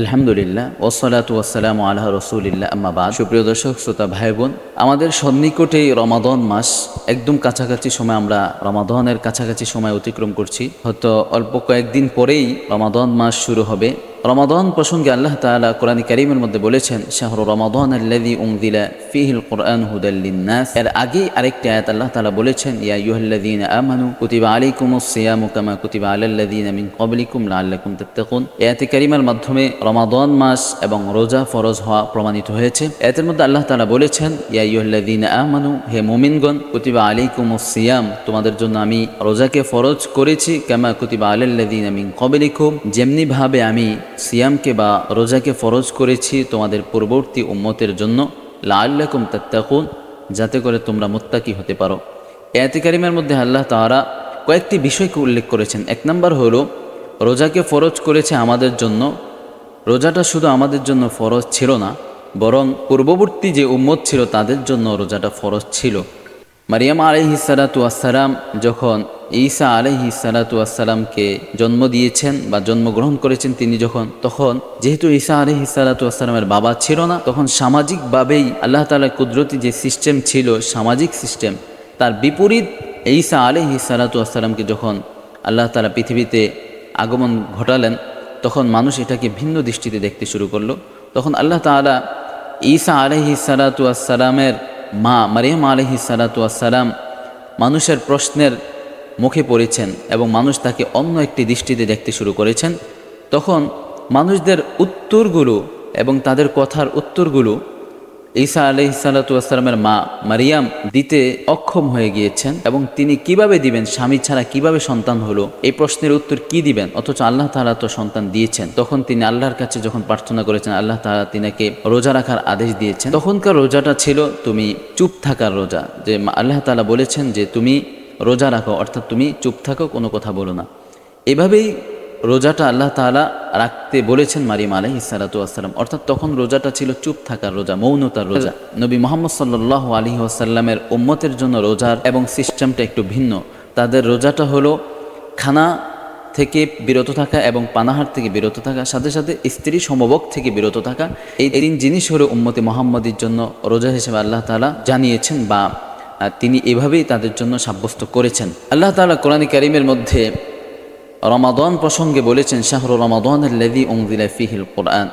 আলহামদুলিল্লাহ ওসলাত ওয়াসালাম আল্লাহ রসুলিল্লা আম্মাবাদ সুপ্রিয় দর্শক, শ্রোতা ভাই বোন আমাদের সন্নিকটেই রমাদন মাস, একদম কাছাকাছি সময় আমরা রমাদনের কাছাকাছি সময় অতিক্রম করছি। হয়তো অল্প কয়েকদিন পরেই রমাদন মাস শুরু হবে। রমাদন প্রসঙ্গে আল্লাহ তাআলা কোরআন কারিমের মধ্যে বলেছেন, শাহরু রমাদন আল্লাযী উনজিলা ফীহিল কুরআন হুদাল লিন্নাস। এর আগে আরেকটি আয়াত আল্লাহ তালা বলেছেন, ইয়া আইয়ুহাল্লাযীনা আমানু কুতিবা আলাইকুমুস সিয়ামু কামা কুতিবা আলাল্লাযীনা মিন ক্বাবলিকুম লাআল্লাকুম তাত্তাকুন। আয়াতে কারিমার মাধ্যমে রমাদন মাস এবং রোজা ফরজ হওয়া প্রমাণিত হয়েছে। এতের মধ্যে আল্লাহ তাআলা বলেছেন, ইয়া আইয়ুহাল্লাযীনা আমানু, হে মুমিনগণ, কুতিবা আলাইকুমুস সিয়াম, তোমাদের জন্য আমি রোজাকে ফরজ করেছি, কামা কুতিবা আলাল্লাযীনা মিন ক্বাবলিকুম। যেমনি ভাবে আমি সিয়ামকে বা রোজাকে ফরজ করেছি তোমাদের পূর্ববর্তী উম্মতের জন্য, লাআল্লাকুম তাত্তাকুন, যাতে করে তোমরা মুত্তাকি হতে পারো। এয়াতে কারিমের মধ্যে আল্লাহ তাআলা কয়েকটি বিষয়কে উল্লেখ করেছেন। এক নম্বর হলো, রোজাকে ফরজ করেছে আমাদের জন্য, রোজাটা শুধু আমাদের জন্য ফরজ ছিল না, বরং পূর্ববর্তী যে উম্মত ছিল তাদের জন্য রোজাটা ফরজ ছিল। মারিয়াম আলহি সালাতু আসসালাম যখন ঈসা আলহি সালাতু আসসালামকে জন্ম দিয়েছেন বা জন্মগ্রহণ করেছেন তিনি যখন, তখন যেহেতু ঈসা আলহি সালাতু আসসালামের বাবা ছিল না, তখন সামাজিকভাবেই আল্লাহ তালার কুদরতি যে সিস্টেম ছিল, সামাজিক সিস্টেম, তার বিপরীত ঈসা আলহি সালাতু আসসালামকে যখন আল্লাহ তালা পৃথিবীতে আগমন ঘটালেন, তখন মানুষ এটাকে ভিন্ন দৃষ্টিতে দেখতে শুরু করল। তখন আল্লাহ তালা ঈসা আলহি সালাতু আসসালামের মা মারিয়াম আলহি সালাতু আসসালাম মানুষের প্রশ্নের মুখে পড়েছেন এবং মানুষ তাকে অন্য একটি দৃষ্টিতে দেখতে শুরু করেছেন, তখন মানুষদের উত্তরগুলো এবং তাদের কথার উত্তরগুলো ঈসা আলহি সালাতামের মা মারিয়াম দিতে অক্ষম হয়ে গিয়েছেন এবং তিনি কীভাবে দিবেন, স্বামী ছাড়া কীভাবে সন্তান হলো, এই প্রশ্নের উত্তর কি দিবেন, অথচ আল্লাহ তালা তো সন্তান দিয়েছেন। তখন তিনি আল্লাহর কাছে যখন প্রার্থনা করেছেন, আল্লাহ তালা তিনাকে রোজা রাখার আদেশ দিয়েছেন। তখনকার রোজাটা ছিল তুমি চুপ থাকার রোজা, যে আল্লাহ তালা বলেছেন যে তুমি রোজা রাখো, অর্থাৎ তুমি চুপ থাকো, কোনো কথা বলো না। এভাবেই রোজাটা আল্লাহ তাআলা রাখতে বলেছেন মারিম আলহ ইসালাতু আসসালাম অর্থাৎ তখন রোজাটা ছিল চুপ থাকার রোজা, মৌনতার রোজা। নবী মোহাম্মদ সাল্লাহ আলী আসাল্লামের উম্মতের জন্য রোজার এবং সিস্টেমটা একটু ভিন্ন। তাদের রোজাটা হলো খানা থেকে বিরত থাকা এবং পানাহার থেকে বিরত থাকা, সাথে সাথে স্ত্রী সমবক থেকে বিরত থাকা। এই তিন জিনিস হলো উম্মতে মোহাম্মদের জন্য রোজা হিসেবে আল্লাহ তাআলা জানিয়েছেন বা তিনি এভাবেই তাদের জন্য সাব্যস্ত করেছেন। আল্লাহ তালা কোরআন কারিমের মধ্যে রমাদন প্রসঙ্গে বলেছেন, শাহর রমাদন লেদি ওংদিলা ফিহিল কোরআন।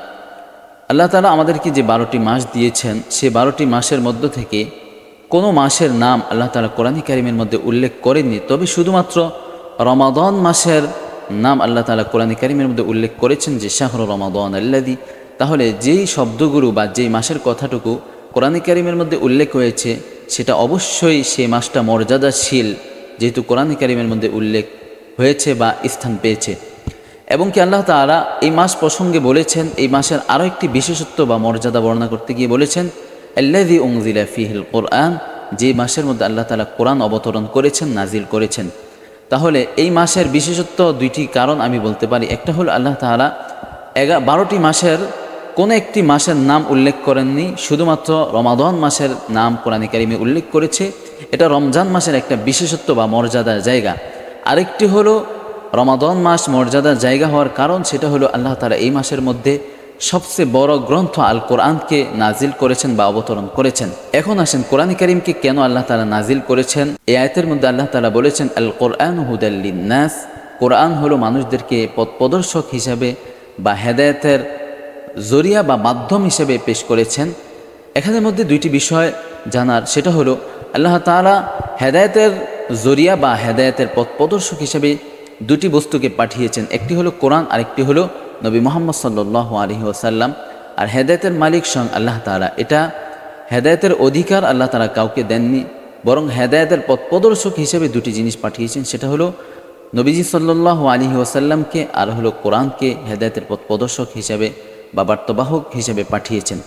আল্লাহ তালা আমাদেরকে যে বারোটি মাস দিয়েছেন, সে বারোটি মাসের মধ্য থেকে কোনো মাসের নাম আল্লাহ তালা কোরআনী কারিমের মধ্যে উল্লেখ করেননি। তবে শুধুমাত্র রমাদন মাসের নাম আল্লাহ তালা কোরআনী কারিমের মধ্যে উল্লেখ করেছেন যে, শাহর রমাদন আল্লাদি তাহলে যেই শব্দগুরু বা যেই মাসের কথাটুকু কোরআনী কারিমের মধ্যে উল্লেখ হয়েছে সেটা অবশ্যই সেই মাসটা মর্যাদাশীল, যেহেতু কোরআন কারিমের মধ্যে উল্লেখ হয়েছে বা স্থান পেয়েছে। এবং কি আল্লাহ তালা এই মাস প্রসঙ্গে বলেছেন, এই মাসের আরও একটি বিশেষত্ব বা মর্যাদা বর্ণনা করতে গিয়ে বলেছেন আল্লাদি উংজিলা ফিহিল কোরআন যে মাসের মধ্যে আল্লাহ তালা কোরআন অবতরণ করেছেন নাজিল করেছেন। তাহলে এই মাসের বিশেষত্ব দুইটি কারণ আমি বলতে পারি। একটা হলো আল্লাহ তালা এগা বারোটি মাসের কোনো একটি মাসের নাম উল্লেখ করেননি, শুধুমাত্র রমাদন মাসের নাম কোরআন কারিমে উল্লেখ করেছে। এটা রমজান মাসের একটা বিশেষত্ব বা মর্যাদার জায়গা। আরেকটি হলো, রমাদন মাস মর্যাদার জায়গা হওয়ার কারণ সেটা হলো আল্লাহ তালা এই মাসের মধ্যে সবচেয়ে বড় গ্রন্থ আল কোরআনকে নাজিল করেছেন বা অবতরণ করেছেন। এখন আসেন, কোরআন করিমকে কেন আল্লাহ তালা নাজিল করেছেন? এই আয়তের মধ্যে আল্লাহ তালা বলেছেন আল কোরআন হুদাল্লিনাস কোরআন হলো মানুষদেরকে পথ প্রদর্শক হিসাবে বা হেদায়তের জরিয়া বা মাধ্যম হিসেবে পেশ করেছেন। এখানের মধ্যে দুইটি বিষয় জানার, সেটা হলো, আল্লাহ তালা হেদায়তের জরিয়া বা হেদায়তের পথ প্রদর্শক হিসেবে দুটি বস্তুকে পাঠিয়েছেন। একটি হলো কোরআন, আরেকটি হলো নবী মোহাম্মদ সাল্লাহ আলহি ওসাল্লাম আর হেদায়তের মালিক সং আল্লাহ তালা এটা হেদায়তের অধিকার আল্লাহ তালা কাউকে দেননি, বরং হেদায়তের পথ প্রদর্শক হিসেবে দুটি জিনিস পাঠিয়েছেন। সেটা হলো, নবীজি সাল্লাহ আলহি ওসাল্লামকে আর হলো কোরআনকে হেদায়তের পথ প্রদর্শক হিসেবে। বা বার্তাবাহক হিসেবে পাঠিয়েছেন।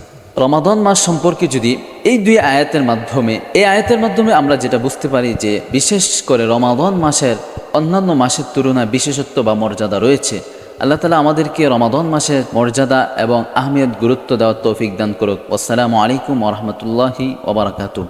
রমাদন মাস সম্পর্কে যদি এই দুই আয়াতের মাধ্যমে, এই আয়াতের মাধ্যমে আমরা যেটা বুঝতে পারি যে বিশেষ করে রমাদন মাসের অন্যান্য মাসের তুলনায় বিশেষত্ব বা মর্যাদা রয়েছে, আল্লাহ তালা আমাদেরকে রমাদন মাসের মর্যাদা এবং আহমিয়ত গুরুত্ব দেওয়ার তৌফিক দান করুক। আসসালামু আলাইকুম ওরহমতুল্লাহি ওবরাকাতু